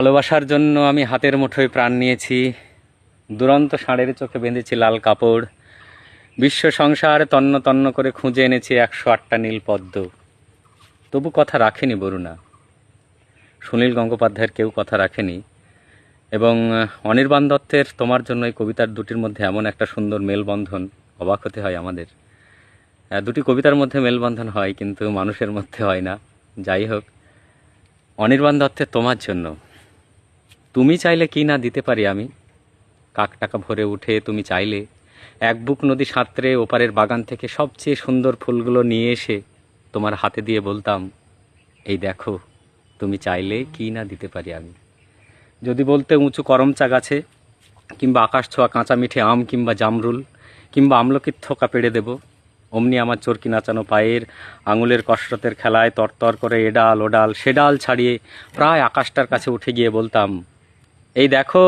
ভালোবাসার জন্য আমি হাতের মুঠোয় প্রাণ নিয়েছি। দুরন্ত ষাঁড়ের চোখে বেঁধেছি লাল কাপড়। বিশ্ব সংসার তন্ন তন্ন করে খুঁজে এনেছি একশো আটটা নীল পদ্ম। তবু কথা রাখেনি বরুণা। সুনীল গঙ্গোপাধ্যায়ের কেউ কথা রাখেনি। এবং অনির্বাণ দত্তের তোমার জন্য এই কবিতার দুটির মধ্যে এমন একটা সুন্দর মেলবন্ধন অবাক হতে হয় আমাদের। দুটি কবিতার মধ্যে মেলবন্ধন হয়, কিন্তু মানুষের মধ্যে হয় না। যাই হোক, অনির্বাণ দত্তের তোমার জন্য। তুমি চাইলে কি না দিতে পারি আমি? কাক টাকা ভরে উঠে তুমি চাইলে। এক বুক নদী সাঁতরে ওপারের বাগান থেকে সবচেয়ে সুন্দর ফুলগুলো নিয়ে এসে তোমার হাতে দিয়ে বলতাম, এই দেখো, তুমি চাইলে কি না দিতে পারি আমি? যদি বলতে উঁচু করমচা গাছে কিংবা আকাশ ছোঁয়া কাঁচা মিঠে আম, কিংবা জামরুল, কিংবা আমলকির থোকা পেড়ে দেব, অমনি আমার চরকি নাচানো পায়ের আঙুলের কসরতের খেলায় তরতর করে এডাল ওডাল সেডাল ছাড়িয়ে প্রায় আকাশটার কাছে উঠে গিয়ে বলতাম এই দেখো,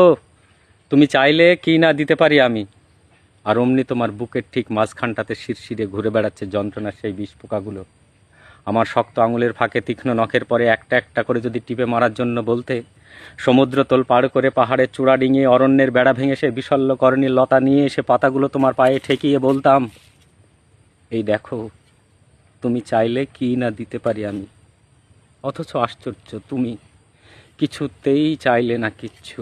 তুমি চাইলে কি না দিতে পারি আমি? আর অমনি তোমার বুকের ঠিক মাঝখানটাতে শিরশিরে ঘুরে বেড়াচ্ছে যন্ত্রণার সেই বিষ পোকাগুলো। আমার শক্ত আঙুলের ফাঁকে তীক্ষ্ণ নখের পরে একটা একটা করে যদি টিপে মারার জন্য বলতে, সমুদ্র তোল পার করে পাহাড়ের চূড়া ডিঙিয়ে অরণ্যের বেড়া ভেঙে সে বিশল্য করণী লতা নিয়ে এসে পাতাগুলো তোমার পায়ে ঠেকিয়ে বলতাম, এই দেখো, তুমি চাইলে কি না দিতে পারি আমি? অথচ আশ্চর্য, তুমি কিছুতেই চাইলে না কিচ্ছু